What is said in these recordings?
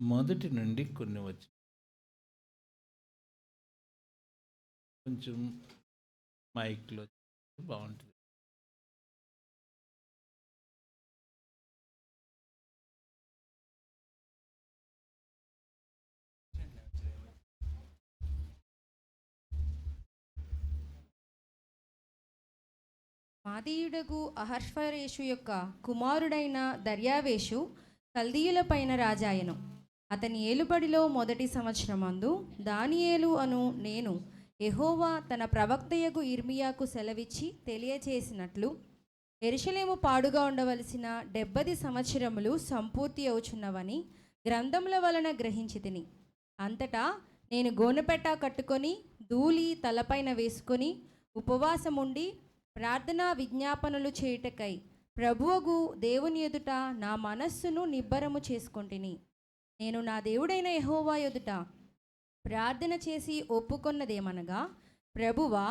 మొదటి నుండి కొన్ని వచ్చి కొంచెం మైక్లో బాగుంటుంది. మాదీయుడగు అహర్ష్వరేషు యొక్క కుమారుడైన దర్యావేషు కల్దీయులపైన రాజాయను. అతని ఏలుబడిలో మొదటి సంవత్సరమందు దానియేలు అను నేను ఎహోవా తన ప్రవక్తయగు ఇర్మియాకు సెలవిచ్చి తెలియచేసినట్లు ఎరుషలేము పాడుగా ఉండవలసిన డెబ్బది సంవత్సరములు సంపూర్తి అవుచున్నవని గ్రంథముల వలన గ్రహించి తిని అంతటా నేను గోనెపెట్ట కట్టుకొని ధూళి తలపైన వేసుకొని ఉపవాసముండి ప్రార్థనా విజ్ఞాపనలు చేయుటకై ప్రభువగు దేవుని ఎదుట నా మనస్సును నిబ్బరము చేసుకొంటిని. నేను నా దేవుడైన యహోవా ఎదుట ప్రార్థన చేసి ఒప్పుకొన్నదేమనగా ప్రభువా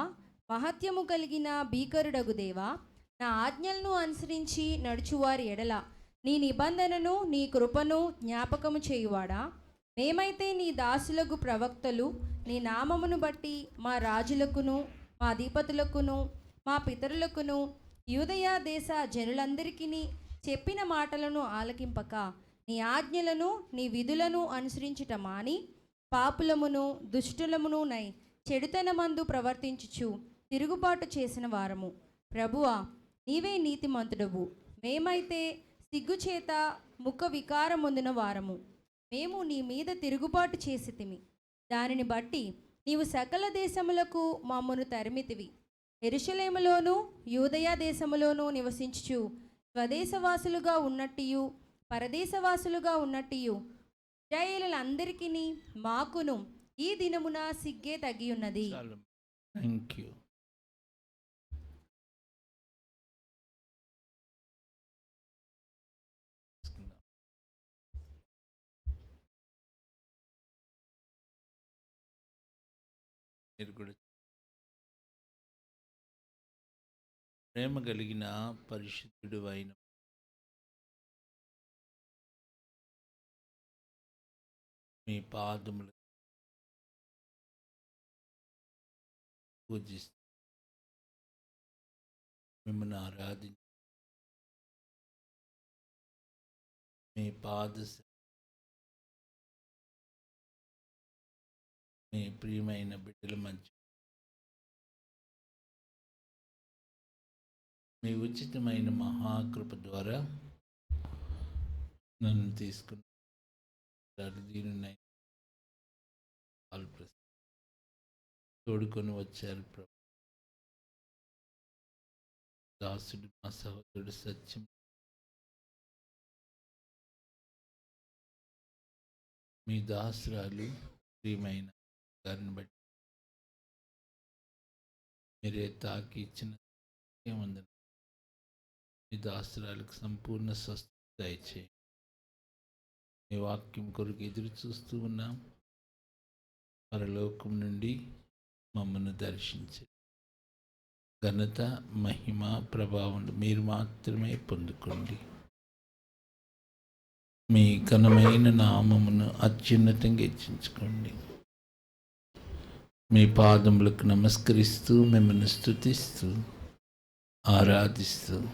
మహత్యము కలిగిన భీకరుడగు దేవా నా ఆజ్ఞలను అనుసరించి నడుచువారి ఎడల నీ నిబంధనను నీ కృపను జ్ఞాపకము చేయువాడా? మేమైతే నీ దాసులకు ప్రవక్తలు నీ నామమును బట్టి మా రాజులకును మా అధిపతులకును మా పితరులకును యూదయ దేశ జనులందరికీ చెప్పిన మాటలను ఆలకింపక నీ ఆజ్ఞలను నీ విధులను అనుసరించుట మాని పాపులమును దుష్టులమును నై చెడుతనమందు ప్రవర్తించుచు తిరుగుబాటు చేసిన వారము. ప్రభువా నీవే నీతిమంతుడవు. మేమైతే సిగ్గుచేత ముఖ వికారమొందిన వారము. మేము నీ మీద తిరుగుబాటు చేసితిమి. దానిని బట్టి నీవు సకల దేశములకు మమ్మను తరిమితివి. ఎరుషలేములోను యూదయ దేశములోనూ నివసించుచు స్వదేశవాసులుగా ఉన్నట్టియు పరదేశవాసులుగా ఉన్నట్టియు. ఇజ్రాయేలులందరికీ మాకును ఈ దినమున సిగ్గే తగి ఉన్నది థ్యాంక్ యూ మీరు కూడా ప్రేమ కలిగిన పరిశుద్ధుడు అయిన మీ పాదములు పూజిస్తూ మిమ్మల్ని ఆరాధించి మీ పాద మీ ప్రియమైన బిడ్డల మధ్య మీ ఉచితమైన మహాకృప ద్వారా నన్ను తీసుకుని దీనిని తోడుకొని వచ్చారు ప్రభు దాసుడు మా సహోదరుడు సత్యం. మీ దాసురాలు ప్రియమైన దాన్ని బట్టి. మీరే తాకి ఇచ్చిన ఏముంది మీ దాసురాలకు సంపూర్ణ స్వస్థత దయచేయండి. మీ వాక్యం కొరకు ఎదురు చూస్తూ ఉన్నాం. పరలోకం నుండి మమ్మల్ని దర్శించండి ఘనత మహిమ ప్రభావం మీరు మాత్రమే పొందుకోండి. మీ ఘనమైన నామమును అత్యున్నతంగా హెచ్చించుకోండి. మీ పాదములకు నమస్కరిస్తూ మిమ్మల్ని స్థుతిస్తూ ఆరాధిస్తూ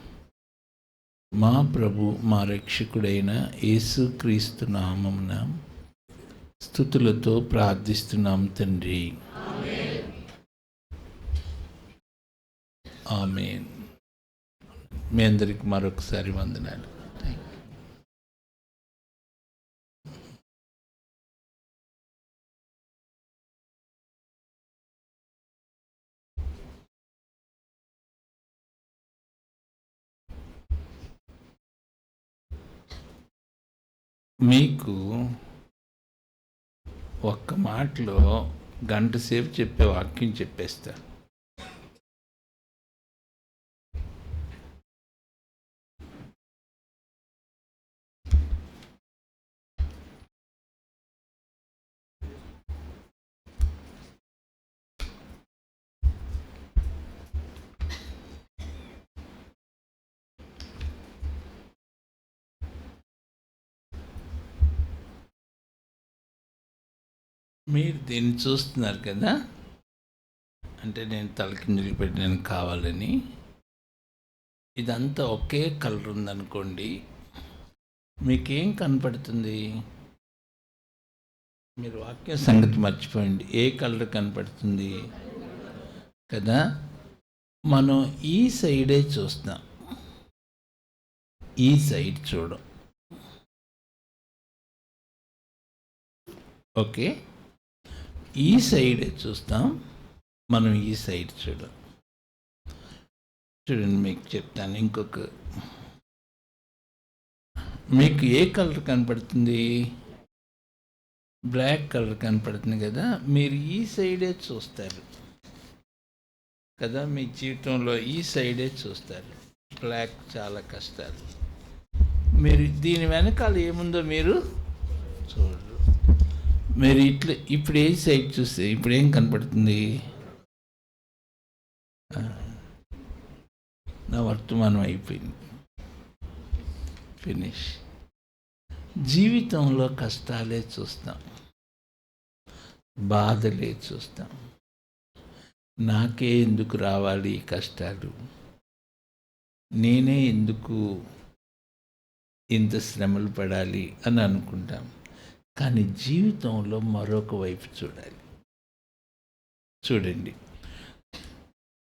మా ప్రభు మా రక్షకుడైన యేసుక్రీస్తు నామమున స్థుతులతో ప్రార్థిస్తున్నాం తండ్రి. ఆమె మీ అందరికి మరొకసారి వందనాలు. మీకు ఒక్క మాటలో గంట సేపు చెప్పే వాక్యం చెప్పేస్తాను మీరు దీన్ని చూస్తున్నారు కదా? అంటే నేను తలకిందులు పెట్టడానికి కావాలని. ఇదంతా ఒకే కలర్ ఉందనుకోండి మీకేం కనపడుతుంది? మీరు వాక్య సంగతి మర్చిపోయింది ఏ కలర్ కనపడుతుంది? కదా? మనం ఈ సైడే చూస్తాం. ఈ సైడ్ చూడం. ఓకే? ఈ సైడ్ చూస్తాం. మనం ఈ సైడ్ చూడం. చూడండి మీకు చెప్తాను. ఇంకొక మీకు ఏ కలర్ కనపడుతుంది? బ్లాక్ కలర్ కనపడుతుంది కదా. మీరు ఈ సైడే చూస్తారు. కదా మీ జీవితంలో ఈ సైడే చూస్తారు. బ్లాక్ చాలా కష్టాలు. మీరు దీని వెనకాల ఏముందో మీరు చూడరు. మీరు ఇట్లా ఇప్పుడు ఏ సైడ్ చూస్తే ఇప్పుడు ఏం కనపడుతుంది నా వర్తమానం అయిపోయింది. ఫినిష్. జీవితంలో కష్టాలే చూస్తాం. బాధలే చూస్తాం. నాకే ఎందుకు రావాలి ఈ కష్టాలు? నేనే ఎందుకు ఇంత శ్రమలు పడాలి అని అనుకుంటాం. కానీ జీవితంలో మరొక వైపు చూడాలి. చూడండి.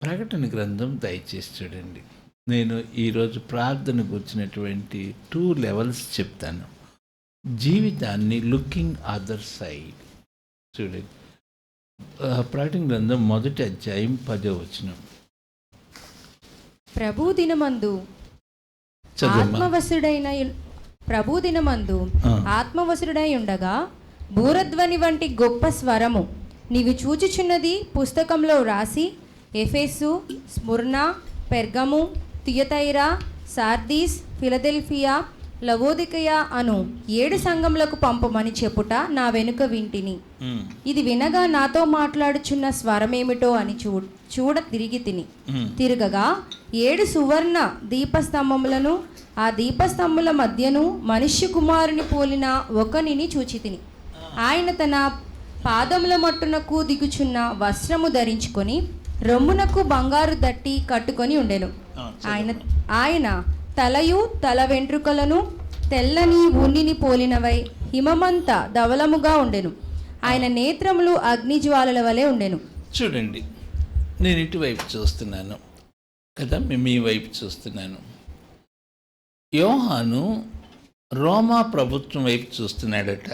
ప్రకటన గ్రంథం దయచేసి చూడండి. నేను ఈరోజు ప్రార్థన కూర్చున్నటువంటి టూ లెవెల్స్ చెప్తాను. జీవితాన్ని లుకింగ్ అదర్ సైడ్ చూడండి. ప్రకటన గ్రంథం మొదటి అధ్యాయం పదో వచనం. ప్రభు దినమందు ఆత్మవసుడైన ప్రభు దినమందు. ఆత్మవసుడై ఉండగా బూరధ్వని వంటి గొప్ప స్వరము నీవు చూచుచున్నది పుస్తకంలో రాసి Ephesus Smyrna Pergamum Thyatira Sardis Philadelphia Laodicea అను ఏడు సంఘములకు పంపమని చెప్పుట నా వెనుక వింటిని. ఇది వినగా నాతో మాట్లాడుచున్న స్వరమేమిటో అని చూ చూడ తిరిగి తిని. తిరగగా ఏడు సువర్ణ దీపస్తంభములను ఆ దీపస్తంభముల మధ్యను మనుష్య కుమారుని పోలిన ఒకనిని చూచి తిని. ఆయన తన పాదముల మట్టునకు దిగుచున్న వస్త్రము ధరించుకొని రొమ్మునకు బంగారు దట్టి కట్టుకొని ఉండెను. ఆయన ఆయన తలయు తల వెంట్రుకలను తెల్లని ఉన్నిని పోలినవై హిమమంతా ధవలముగా ఉండెను. ఆయన నేత్రములు అగ్నిజ్వాలల వలె ఉండెను. చూడండి నేను ఇటువైపు చూస్తున్నాను కదా మేము మీ వైపు చూస్తున్నాను. యోహాను రోమా ప్రభుత్వం వైపు చూస్తున్నాడట.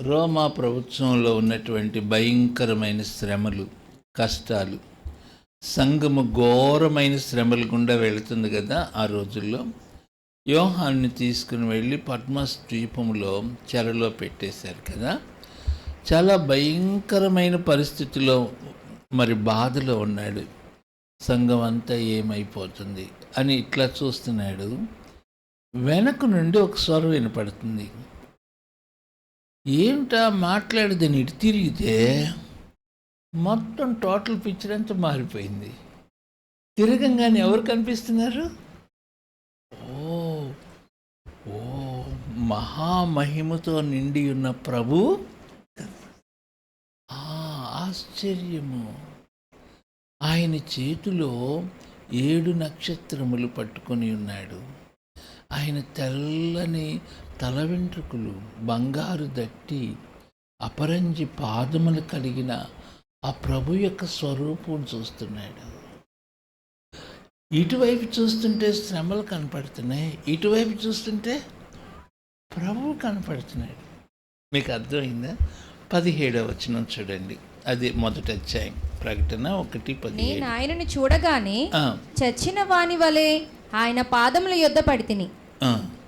రోమా ప్రభుత్వంలో ఉన్నటువంటి భయంకరమైన శ్రమలు కష్టాలు సంఘము ఘోరమైన శ్రమల గుండా వెళుతుంది కదా ఆ రోజుల్లో. యోహాన్ని తీసుకుని వెళ్ళి పద్మస్ ద్వీపంలో చెరలో పెట్టేశారు కదా. చాలా భయంకరమైన పరిస్థితిలో మరి బాధలో ఉన్నాడు. సంఘం అంతా ఏమైపోతుంది అని ఇట్లా చూస్తున్నాడు. వెనక నుండి ఒక స్వరం వినపడుతుంది. ఏమిటా మాట్లాడదని ఇటు తిరిగితే మొత్తం టోటల్ పిక్చర్ అంతా మారిపోయింది. తిరగంగానే ఎవరు కనిపిస్తున్నారు? ఓ ఓ మహామహిమతో నిండి ఉన్న ప్రభు? ఆ, ఆశ్చర్యము. ఆయన చేతిలో ఏడు నక్షత్రములు పట్టుకొని ఉన్నాడు. ఆయన తెల్లని తల వెంట్రుకలు బంగారు దట్టి అపరంజి పాదములు కలిగిన ఆ ప్రభు యొక్క స్వరూపం చూస్తున్నాడు. ఇటువైపు చూస్తుంటే శ్రమలు కనపడుతున్నాయి ఇటువైపు చూస్తుంటే ప్రభువు కనపడుతున్నాడు. మీకు అర్థమైందా? పదిహేడవ వచనం చూడండి. అది మొదటి అధ్యాయం ప్రకటన ఒకటి నేను ఆయనను చూడగానే చచ్చిన వాని వలె ఆయన పాదముల యొద్ద పడితిని.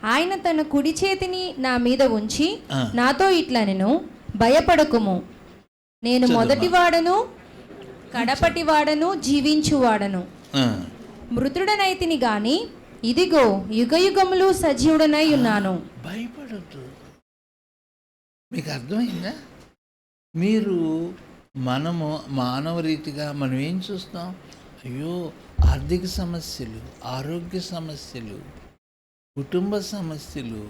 ఆయన తన కుడి చేతిని నా మీద ఉంచి. నాతో ఇట్లా నేను భయపడకుము. నేను చదువు. మొదటివాడను కడపటివాడను జీవించువాడను ఆ. మృతుడనైతిని గాని ఇదిగో యుగయుగములు సజీవుడనై ఉన్నాను. భయపడద్దు. మీకు అర్థమైందా? మీరు మనము మానవ రీతిగా మనం ఏం చూస్తాం? అయ్యో ఆర్థిక సమస్యలు ఆరోగ్య సమస్యలు కుటుంబ సమస్యలు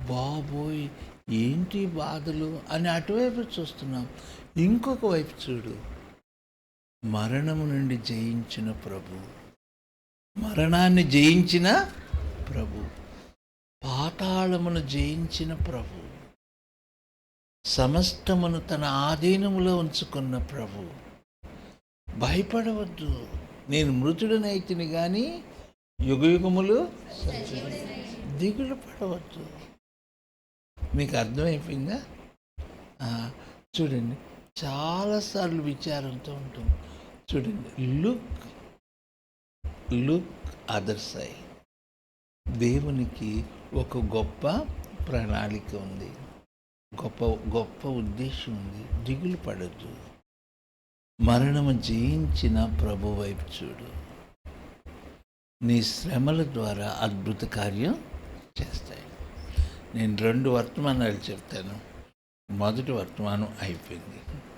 బాబోయ్ ఏంటి బాధలు అని అటువైపు చూస్తున్నాం. ఇంకొక వైపు చూడు. మరణము నుండి జయించిన ప్రభు. మరణాన్ని జయించిన ప్రభు. పాతాళమును జయించిన ప్రభు. సమస్తమును తన ఆధీనములో ఉంచుకున్న ప్రభు. భయపడవద్దు. నేను మృతుడనైతిని కానీ యుగయుగములు దిగులు పడవద్దు. మీకు అర్థమైపోయిందా? చూడండి. చాలాసార్లు విచారంతో ఉంటుంది. చూడండి లుక్ లుక్ అదర్ సైడ్ దేవునికి ఒక గొప్ప ప్రణాళిక ఉంది. గొప్ప గొప్ప ఉద్దేశం ఉంది. దిగులు పడద్దు. మరణము జయించిన ప్రభు వైపు చూడు. నీ శ్రమల ద్వారా అద్భుత కార్యం చేస్తాయి. నేను రెండు వర్తమానాలు చెప్తాను. మొదటి వర్తమానం అయిపోయింది.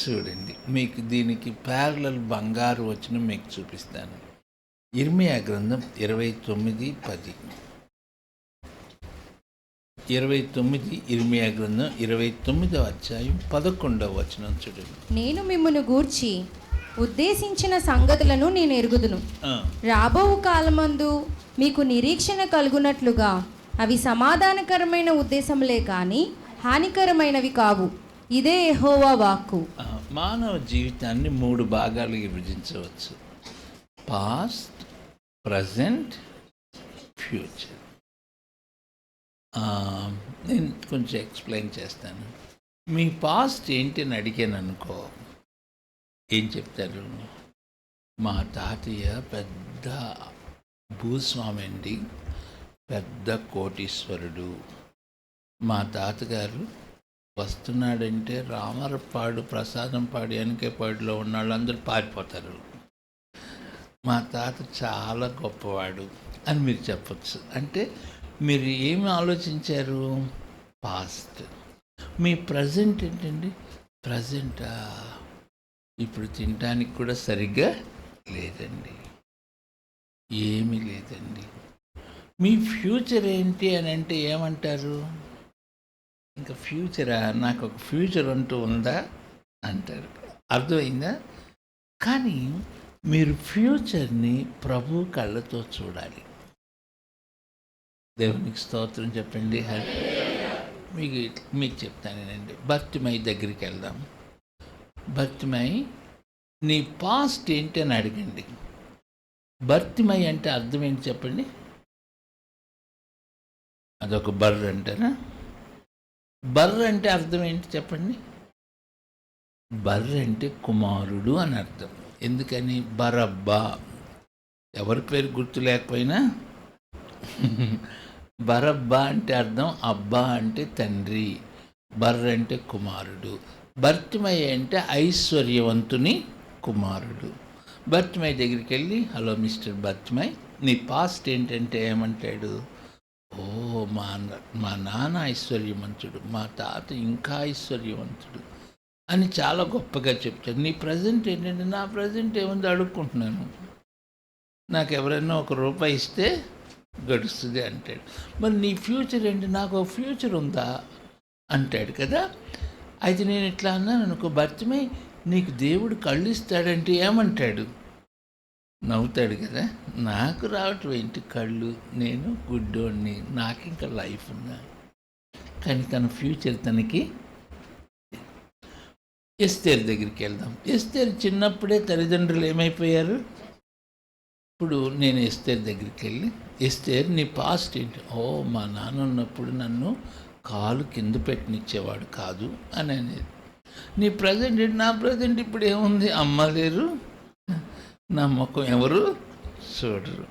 చూడండి మీకు దీనికి ప్యారలల్ బంగారు వచ్చిన మీకు చూపిస్తాను. ఇర్మియా గ్రంథం ఇరవై తొమ్మిది పది. ఇరవై తొమ్మిది ఇర్మియా గ్రంథం ఇరవై తొమ్మిదవ అధ్యాయం పదకొండవ వచనం చూడండి. నేను మిమ్మును గూర్చి ఉద్దేశించిన సంగతులను నేను ఎరుగుదును. రాబో కాలమందు మీకు నిరీక్షణ కలుగునట్లుగా అవి సమాధానకరమైన ఉద్దేశములే కానీ హానికరమైనవి కావు. ఇదే యహోవా వాక్కు. మానవ జీవితాన్ని మూడు భాగాలుగా విభజించవచ్చు. పాస్ట్ ప్రజెంట్ ఫ్యూచర్ నేను కొంచెం ఎక్స్ప్లెయిన్ చేస్తాను. మీ పాస్ట్ ఏంటి అని అడిగాను అనుకో ఏం చెప్తారు? మా తాతయ్య పెద్ద భూస్వామి అండి పెద్ద కోటీశ్వరుడు. మా తాతగారు వస్తున్నాడంటే రామరపాడు ప్రసాదం పాడి వెనకేపాడులో ఉన్న వాళ్ళందరూ పారిపోతారు. మా తాత చాలా గొప్పవాడు అని మీరు చెప్పచ్చు. అంటే మీరు ఏమి ఆలోచించారు? పాస్ట్. మీ ప్రజెంట్ ఏంటండి? ప్రజెంటా? ఇప్పుడు తినడానికి కూడా సరిగ్గా లేదండి. ఏమీ లేదండి. మీ ఫ్యూచర్ ఏంటి అని అంటే ఏమంటారు? ఇంకా ఫ్యూచరా నాకు ఒక ఫ్యూచర్ అంటూ ఉందా? అంటారు. అర్థమైందా? కానీ మీరు ఫ్యూచర్ని ప్రభు కళ్ళతో చూడాలి. దేవునికి స్తోత్రం చెప్పండి. మీకు మీకు చెప్తానేనండి భక్తిమై దగ్గరికి వెళ్దాం. భక్తిమై నీ పాస్ట్ ఏంటి అని అడగండి. భర్తిమై అంటే అర్థం ఏంటి చెప్పండి? అదొక బర్రె అంటారా? బర్ర అంటే అర్థం ఏంటి చెప్పండి? బర్ర అంటే కుమారుడు అని అర్థం. ఎందుకని? బరబ్బా. ఎవరి పేరు గుర్తు లేకపోయినా? బరబ్బా అంటే అర్థం అబ్బా అంటే తండ్రి బర్ర అంటే కుమారుడు భర్తమయ్య అంటే ఐశ్వర్యవంతుని కుమారుడు. భర్తమయ్య దగ్గరికి వెళ్ళి హలో మిస్టర్ భర్తమయ్య నీ పాస్ట్ ఏంటంటే ఏమంటాడు? ఓ మా అన్న- మా నాన్న ఐశ్వర్యవంతుడు మా తాత ఇంకా ఐశ్వర్యవంతుడు అని చాలా గొప్పగా చెప్తాడు నీ ప్రజెంట్ ఏంటంటే నా ప్రజెంట్ ఏముంది అడుక్కుంటున్నాను. నాకు ఎవరైనా ఒక రూపాయి ఇస్తే గడుస్తుంది అంటాడు. మరి నీ ఫ్యూచర్ ఏంటి? నాకు ఒక ఫ్యూచర్ ఉందా? అంటాడు కదా. అయితే నేను ఇట్లా అన్నాను అనుకో భర్తమై నీకు దేవుడు కళ్ళు ఇస్తాడంటే ఏమంటాడు? నవ్వుతాడు కదా. నాకు రావటం ఏంటి కళ్ళు? నేను గుడ్డోడిని. నాకు ఇంకా లైఫ్ ఉందా? కానీ తన ఫ్యూచర్ తనకి ఎస్తేర్ దగ్గరికి వెళ్దాం. ఎస్తేర్ చిన్నప్పుడే తల్లిదండ్రులు ఏమైపోయారు? ఇప్పుడు నేను ఎస్తేర్ దగ్గరికి వెళ్ళి ఎస్తేర్ నీ పాస్ట్ ఏంటి? ఓ మా నాన్న ఉన్నప్పుడు నన్ను కాలు కింద పెట్టనిచ్చేవాడు కాదు అని అనేది. నీ ప్రజెంట్ నా ప్రజెంట్ ఇప్పుడు ఏముంది? అమ్మ లేరు. నా ముఖం ఎవరు? చూడరు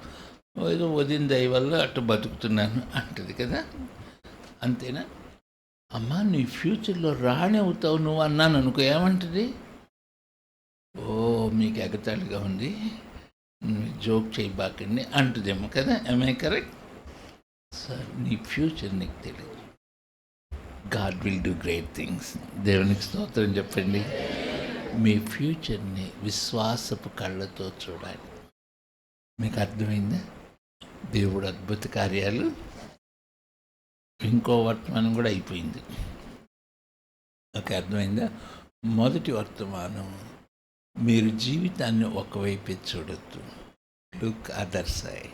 ఏదో వదిన దయ వల్ల అటు బతుకుతున్నాను అంటది కదా? అంతేనా? అమ్మా నీ ఫ్యూచర్లో రాణి అవుతావు నువ్వు అన్నాను అనుకో ఏమంటది? ఓ మీకు ఎగతాళిగా ఉంది. నువ్వు జోక్ చేయబాకండి అంటుదేమో కదా? ఏమే కరెక్ట్ సార్ నీ ఫ్యూచర్ నీకు తెలియదు God will do great things. దేవునికి స్తోత్రం చెప్పండి. మీ ఫ్యూచర్ని విశ్వాసపు కళ్ళతో చూడాలి. మీకు అర్థమైందా? దేవుడు అద్భుత కార్యాలు. ఇంకో వర్తమానం కూడా అయిపోయింది. నాకు అర్థమైందా? మొదటి వర్తమానం మీరు జీవితాన్ని ఒకవైపే చూడొద్దు. లుక్ అదర్ సైడ్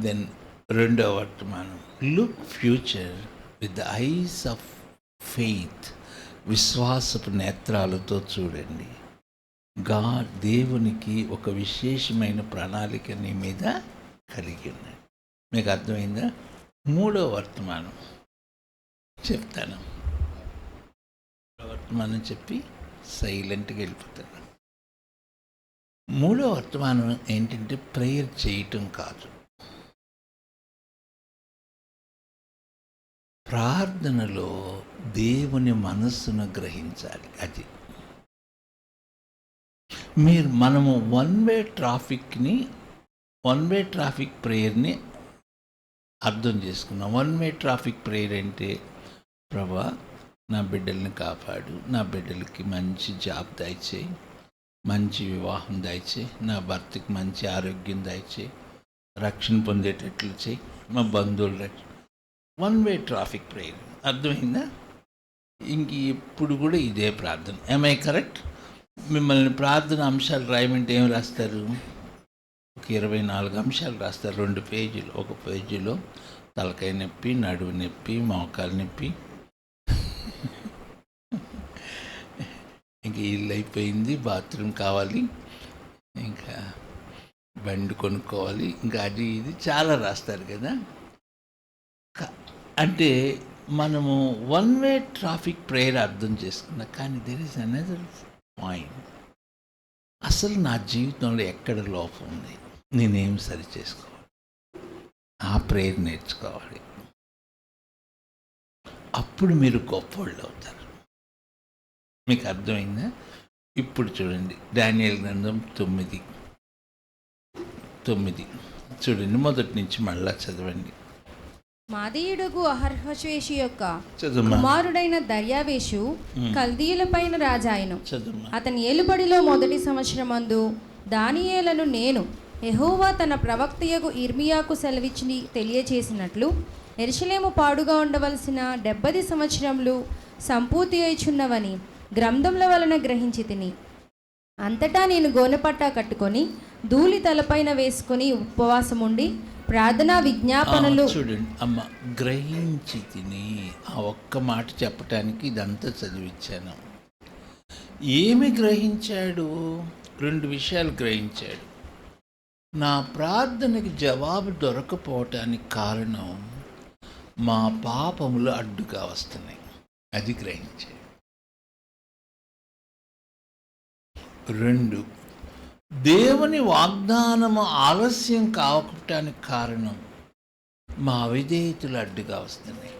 దెన్ రెండో వర్తమానం look future with the eyes of faith. విశ్వాసపు నేత్రాలతో చూడండి. గా దేవునికి ఒక విశేషమైన ప్రణాళిక నీ మీద కలిగి ఉన్నాడు. మీకు అర్థమైందా? మూడో వర్తమానం. చెప్తాను. వర్తమానం చెప్పి సైలెంట్గా వెళ్ళిపోతాను. మూడో వర్తమానం ఏంటంటే ప్రేయర్ చేయటం కాదు. ప్రార్థనలో దేవుని మనస్సును గ్రహించాలి. అది. మీరు మనము వన్ వే ట్రాఫిక్ని వన్ వే ట్రాఫిక్ ప్రేయర్ని అర్థం చేసుకున్నాం. వన్ వే ట్రాఫిక్ ప్రేయర్ అంటే ప్రభా నా బిడ్డల్ని కాపాడు నా బిడ్డలకి మంచి జాబ్ దయచేయి మంచి వివాహం దయచేయి నా భర్తకి మంచి ఆరోగ్యం దయచేయి రక్షణ పొందేటట్లు చేయి మా బంధువులు రక్ష వన్ వే ట్రాఫిక్ ప్రేయర్ అర్థమైందా? ఇంక ఎప్పుడు కూడా ఇదే ప్రార్థన. ఏమై కరెక్ట్ మిమ్మల్ని ప్రార్థన అంశాలు రాయమంటే ఏం రాస్తారు? ఒక ఇరవై నాలుగు అంశాలు రాస్తారు. రెండు పేజీలు. ఒక పేజీలో తలకాయ నొప్పి నడువు నొప్పి మోకాలు నొప్పి. ఇంక ఇల్లు అయిపోయింది. బాత్రూమ్ కావాలి. ఇంకా బండి కొనుక్కోవాలి. ఇంకా అది ఇది. చాలా రాస్తారు కదా? అంటే మనము వన్ వే ట్రాఫిక్ ప్రేయర్ అర్థం చేసుకున్నా కానీ దెర్ ఇస్ అనదర్ పాయింట్ అసలు నా జీవితంలో ఎక్కడ లోపం ఉంది? నేనేం సరి చేసుకోవాలి? ఆ ప్రేయర్ నేర్చుకోవాలి. అప్పుడు మీరు గొప్పవాళ్ళు అవుతారు. మీకు అర్థమైందా? ఇప్పుడు చూడండి డానియల్ గ్రంథం తొమ్మిది. తొమ్మిది. చూడండి మొదటి నుంచి మళ్ళా చదవండి. మాదీయుడుగు అహర్హశ్వేషి యొక్క కుమారుడైన దర్యావేషు. కల్దీయులపైన రాజాయను. అతని ఏలుబడిలో మొదటి సంవత్సరమందు దానియేలను నేను యెహోవా తన ప్రవక్తయగు ఇర్మియాకు సెలవిచ్చి తెలియచేసినట్లు ఎరుషలేము పాడుగా ఉండవలసిన డెబ్బది సంవత్సరములు సంపూర్తి అయిచున్నవని గ్రంథముల వలన గ్రహించి తిని. అంతటా నేను గోనెపట్టా కట్టుకొని ధూళి తలపైన వేసుకొని ఉపవాసముండి ప్రార్థనా విజ్ఞాపనలు. చూడండి అమ్మ గ్రహించి తిని ఆ ఒక్క మాట చెప్పటానికి ఇదంతా చదివించాను ఏమి గ్రహించాడు? రెండు విషయాలు గ్రహించాడు. నా ప్రార్థనకి జవాబు దొరకపోవటానికి కారణం మా పాపములు అడ్డుగా వస్తున్నాయి. అది గ్రహించాడు. రెండు దేవుని వాగ్దానము ఆలస్యం కావటానికి కారణం మా అవిధేయతలు అడ్డుగా వస్తున్నాయి.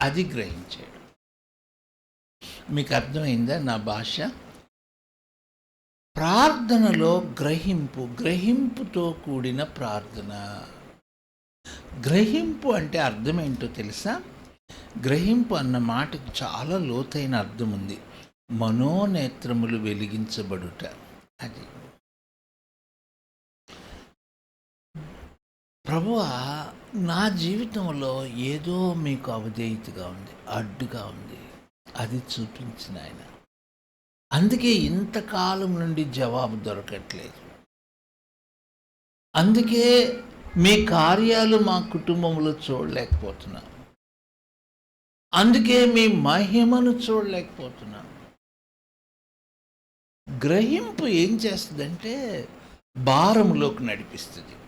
అది గ్రహించాడు. మీకు అర్థమైందా నా భాష? ప్రార్థనలో గ్రహింపు గ్రహింపుతో కూడిన ప్రార్థన. గ్రహింపు అంటే అర్థం ఏంటో తెలుసా? గ్రహింపు అన్న మాటకు చాలా లోతైన అర్థం ఉంది మనోనేత్రములు వెలిగించబడుట. అది. ప్రభువ నా జీవితంలో ఏదో మీకు అవధేయతగా ఉంది అడ్డుగా ఉంది. అది చూపించిన ఆయన అందుకే ఇంతకాలం నుండి జవాబు దొరకట్లేదు. అందుకే మీ కార్యాలు మా కుటుంబంలో చూడలేకపోతున్నాం. అందుకే మీ మహిమను చూడలేకపోతున్నాం. గ్రహింపు ఏం చేస్తుందంటే భారంలోకి నడిపిస్తుంది.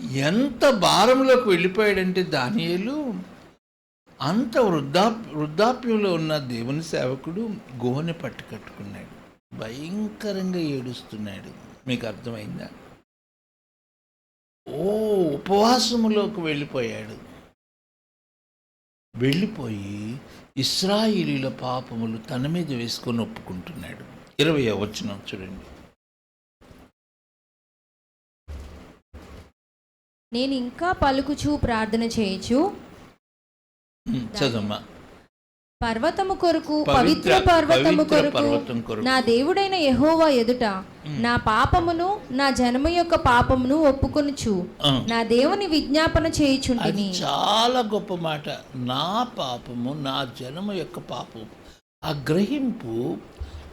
ఎంత భారంలోకి వెళ్ళిపోయాడంటే దానియలు అంత వృద్ధా వృద్ధాప్యంలో ఉన్న దేవుని సేవకుడు గోనె పట్టుకట్టుకున్నాడు భయంకరంగా ఏడుస్తున్నాడు. మీకు అర్థమైందా? ఓ ఉపవాసములోకి వెళ్ళిపోయాడు. వెళ్ళిపోయి ఇస్రాయిలీల పాపములు తన మీద వేసుకొని ఒప్పుకుంటున్నాడు. ఇరవై వచ్చిన చూడండి. నేను ఇంకా పలుకుచూ ప్రార్థన చేయొచ్చు చదమ్మా పర్వతము కొరకు పవిత్ర- పర్వతము కొరకు. నా దేవుడైన యెహోవా ఎదుట నా పాపమును నా జన్మ యొక్క పాపమును ఒప్పుకొనుచు. నా దేవుని విజ్ఞాపన చేయుచుంటిని. చాలా గొప్ప మాట. నా పాపము నా జనమ యొక్క పాపం ఆ గ్రహింపు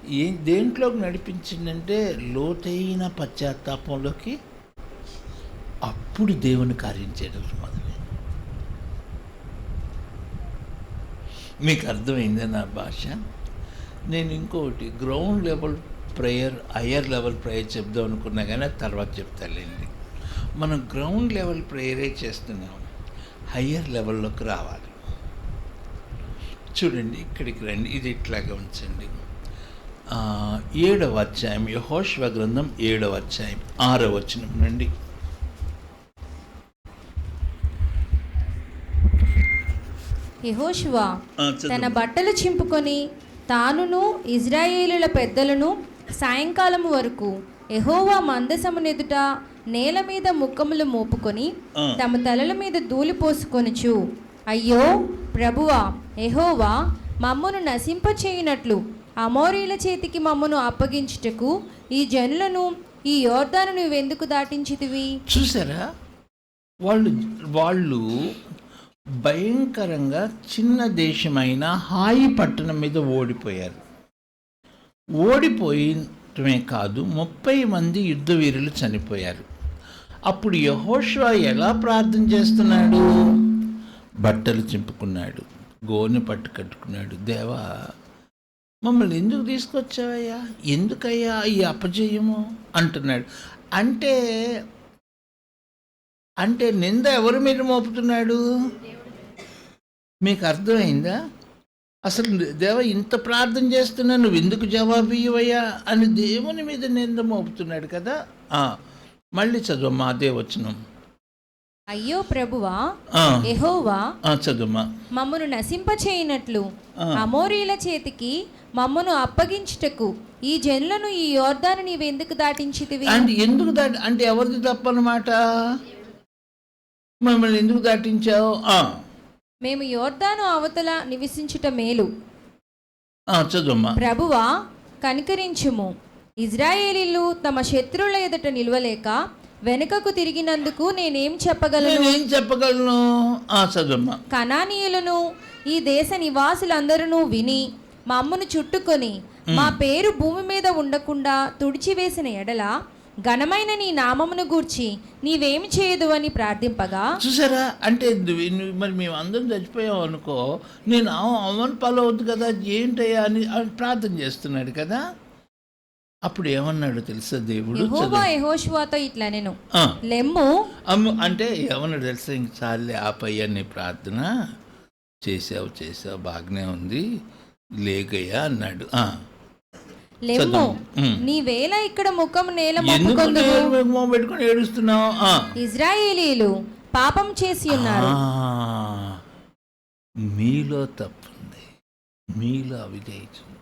ఏ దేంట్లోకి నడిపించిందంటే లోతైన పశ్చాత్తాపంలోకి అప్పుడు దేవుని కార్యం చేయడం మొదలైంది మీకు అర్థమైందే నా భాష? నేను ఇంకోటి ground level prayer higher level prayer చెప్దాం అనుకున్నా కానీ తర్వాత చెప్తాలేండి మనం గ్రౌండ్ లెవెల్ ప్రేయరే చేస్తున్నాం హయ్యర్ లెవెల్లోకి రావాలి. చూడండి ఇక్కడికి రండి ఇది ఇట్లాగా ఉంచండి. ఏడవ అధ్యాయం యహోష్వ గ్రంథం ఏడవ అధ్యాయం ఆరవ వచనం నుండి యెహోషువ. తన బట్టలు చింపుకొని తానును ఇజ్రాయేలుల పెద్దలను సాయంకాలం వరకు యెహోవా మందసమునెదుట నేల మీద ముఖములు మోపుకొని. తమ తలల మీద ధూళి పోసుకొనుచు అయ్యో ప్రభువా యెహోవా మమ్మను నశింపచేయునట్లు అమోరీల చేతికి మమ్మను అప్పగించుటకు ఈ జనులను ఈ యోర్దాను నువ్వెందుకు దాటించితివి చూసారా వాళ్ళు వాళ్ళు భయంకరంగా చిన్న దేశమైన హాయి పట్టణం మీద ఓడిపోయారు. ఓడిపోయటమే కాదు ముప్పై మంది యుద్ధ వీరులు చనిపోయారు. అప్పుడు యహోష్వా ఎలా ప్రార్థన చేస్తున్నాడు? బట్టలు చింపుకున్నాడు గోనె పట్టు కట్టుకున్నాడు. దేవా మమ్మల్ని ఎందుకు తీసుకొచ్చావయ్యా? ఎందుకయ్యా ఈ అపజయము? అంటున్నాడు. అంటే అంటే నింద ఎవరి మీద మోపుతున్నాడు? మీకు అర్థమైందా? అసలు దేవ ఇంత ప్రార్థన చేస్తున్నా నువ్వు ఎందుకు జవాబు ఇవ్వయ్యా అని దేవుని మీద నింద మోపుతున్నాడు కదా? ఆ, మళ్ళీ చదువు అదే వచనం. అయ్యో ప్రభువా ఆ, చదువుమా మమ్మను నశింపచేయనట్లు ఆ. అమోరీల చేతికి మమ్మను అప్పగించుటకు ఈ జనులను ఈ యోర్దాను నీవెందుకు దాటించితివి? అంటే ఎందుకు దాటి అంటే ఎవరిది తప్పనమాట మమ్మల్ని ఎందుకు దాటించావు? మేము యోర్దాను అవతల నివసించుట మేలు. చదువమ్మా. ప్రభువా కనికరించుము. ఇజ్రాయేలీలు తమ శత్రువుల ఎదుట నిలవలేక వెనుకకు తిరిగినందుకు నేనేం చెప్పగలను? నేనేం చెప్పగలను? చదువమ్మా. కనానీయులను ఈ దేశ నివాసులందరూ విని మమ్మను చుట్టుకొని మా పేరు భూమి మీద ఉండకుండా తుడిచివేసిన ఎడల ఘనమైన నీ నామమును గూర్చి నీవేమి చేయదు అని ప్రార్థింపగా చూసారా? అంటే మరి మేము అందరం చచ్చిపోయాం అనుకో నేను అవ- అవన్ పాలవద్దు కదా ఏంటయ్యా అని ప్రార్థన చేస్తున్నాడు కదా? అప్పుడు ఏమన్నాడు తెలుసా దేవుడు. యెహోషువతో ఇట్లా నేను లెమ్ము. అమ్ము అంటే ఏమన్నాడు తెలుసా? ఇంక చాలే ఆపయ్యా నీ ప్రార్థన చేసావు చేసావు బాగానే ఉంది లేకయ్యా అన్నాడు. ఆ, లెమ్ము. ఉమ్. నీవేళ ఇక్కడ ముఖం నేల పెట్టుకొని ఏడుస్తున్నావు. ఇజ్రాయేలీలు పాపం చేసి ఉన్నారు. మీలో తప్పుంది. మీలో అవిధేయత ఉంది.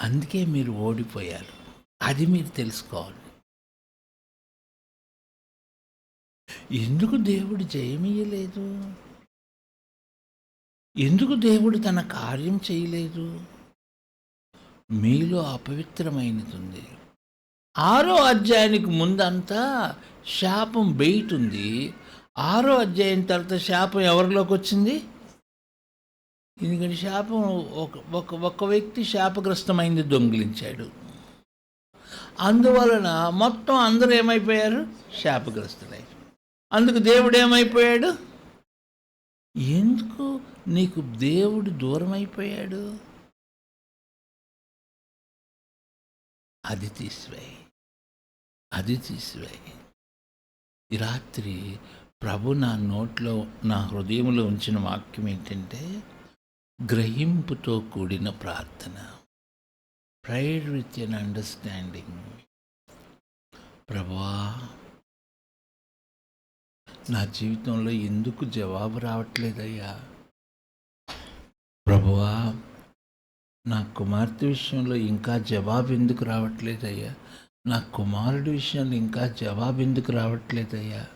అందుకే మీరు ఓడిపోయారు. అది మీరు తెలుసుకోవాలి. ఎందుకు దేవుడు జయమీయలేదు ఎందుకు దేవుడు తన కార్యం చేయలేదు? మీలో అపవిత్రమైనది ఉంది ఆరో అధ్యాయానికి ముందంతా శాపం బయట ఉంది ఆరో అధ్యాయం తర్వాత శాపం ఎవరిలోకి వచ్చింది? ఎందుకంటే శాపం ఒక ఒక ఒక వ్యక్తి శాపగ్రస్తమైంది దొంగిలించాడు. అందువలన మొత్తం అందరూ ఏమైపోయారు? శాపగ్రస్తులై. అందుకు దేవుడు ఏమైపోయాడు? ఎందుకు నీకు దేవుడు దూరం అయిపోయాడు అది తీసివేయి. అది తీసివేయి. ఈ రాత్రి ప్రభు నా నోట్లో నా హృదయంలో ఉంచిన వాక్యం ఏంటంటే గ్రహింపుతో కూడిన ప్రార్థన. ప్రైడ్ విత్ ఎన్ అండర్స్టాండింగ్ ప్రభువా నా జీవితంలో ఎందుకు జవాబు రావట్లేదయ్యా? ప్రభువా నా కుమార్తె విషయంలో ఇంకా జవాబు ఎందుకు రావట్లేదయ్యా? నా కుమారుడి విషయంలో ఇంకా జవాబు ఎందుకు రావట్లేదయ్యా?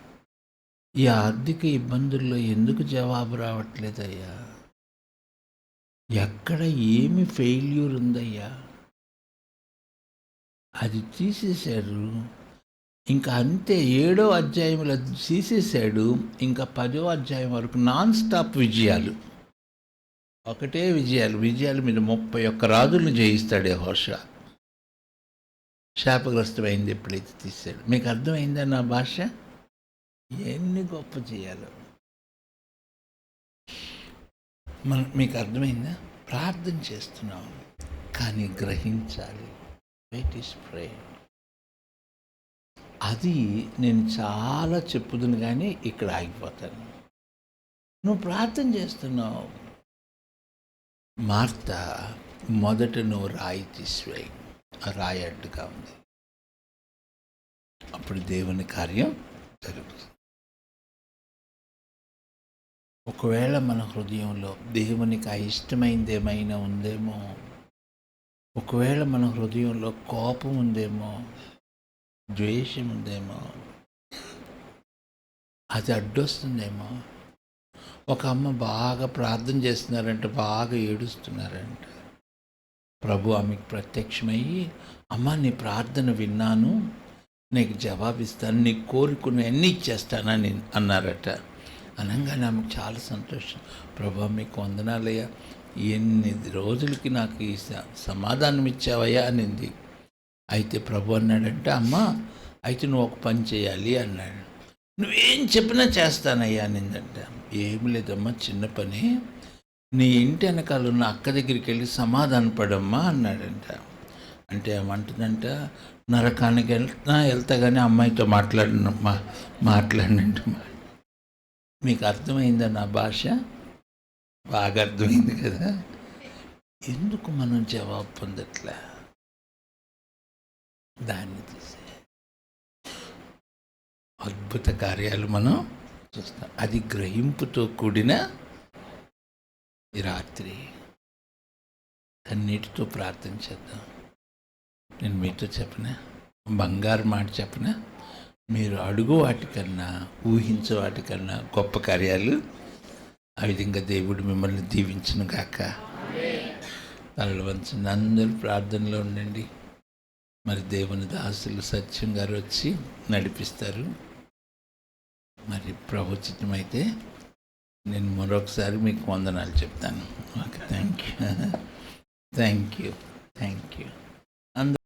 ఈ ఆర్థిక ఇబ్బందుల్లో ఎందుకు జవాబు రావట్లేదయ్యా? ఎక్కడ ఏమి ఫెయిల్యూర్ ఉందయ్యా? అది తీసేశారు ఇంకా అంతే ఏడో అధ్యాయంలో తీసేశాడు. ఇంకా పదో అధ్యాయం వరకు నాన్ స్టాప్ విజయాలు. ఒకటే విజయాలు విజయాలు మీద ముప్పై ఒక్క రాజులను జయిస్తాడే హోష. శాపగ్రస్తమైంది ఎప్పుడైతే తీశాడు. మీకు అర్థమైందా నా భాష? ఎన్ని గొప్ప చేయాలో. మన మీకు అర్థమైందా? ప్రార్థన చేస్తున్నాం కానీ గ్రహించాలి. వెయిట్ ఈస్ ప్రే అది నేను చాలా చెప్పుదును కానీ ఇక్కడ ఆగిపోతాను. నువ్వు ప్రార్థన చేస్తున్నావు. మార్త మొదట నువ్వు రాయి తీసివేయి. రాయి అడ్డుగా ఉంది. అప్పుడు దేవుని కార్యం జరుగుతుంది. ఒకవేళ మన హృదయంలో దేవునికి అయిష్టమైంది ఏమైనా ఉందేమో ఒకవేళ మన హృదయంలో కోపం ఉందేమో ద్వేషం ఉందేమో అది అడ్డొస్తుందేమో ఒక అమ్మ బాగా ప్రార్థన చేస్తున్నారంట బాగా ఏడుస్తున్నారంట. ప్రభు ఆమెకు ప్రత్యక్షమయ్యి అమ్మ నీ ప్రార్థన విన్నాను నీకు జవాబిస్తాను నీకు కోరుకుని అన్నీ ఇచ్చేస్తానని అన్నారట. అనగానే ఆమెకు చాలా సంతోషం. ప్రభు మీకు వందనాలయ్యా ఎన్ని రోజులకి నాకు ఈ స- సమాధానం ఇచ్చావయ్యా అనింది. అయితే ప్రభు అన్నాడంటే అమ్మ అయితే నువ్వు ఒక పని చేయాలి అన్నాడు. నువ్వేం చెప్పినా చేస్తానయ్యా అనిందంట. ఏం లేదమ్మా చిన్న పని. నీ ఇంటి వెనకాల ఉన్న అక్క దగ్గరికి వెళ్ళి సమాధాన పడమ్మా అన్నాడంట. అంటే ఏమంటుందంట నరకానికి వెళ్తా వెళ్తా కానీ అమ్మాయితో మాట్లాడిన మా మా- మీకు అర్థమైందా నా భాష? బాగా అర్థమైంది కదా? ఎందుకు మనం జవాబు పొందట్లే? దాన్ని తీసే అద్భుత కార్యాలు మనం చూస్తాం. అది గ్రహింపుతో కూడిన ఈ రాత్రి. కన్నీటితో ప్రార్థన చేద్దాం. నేను మీతో చెప్పిన? బంగారు మాట చెప్పిన? మీరు అడుగు వాటికన్నా ఊహించే వాటికన్నా గొప్ప కార్యాలు ఆ విధంగా దేవుడు మిమ్మల్ని దీవించను కాక తలలు వంచండి. అందరూ ప్రార్థనలో ఉండండి. మరి దేవుని దాసులు సత్యం గారు వచ్చి నడిపిస్తారు. మరి ప్రభుత్వం అయితే నేను మరొకసారి మీకు వందనాలు చెప్తాను. Okay thank you thank you thank you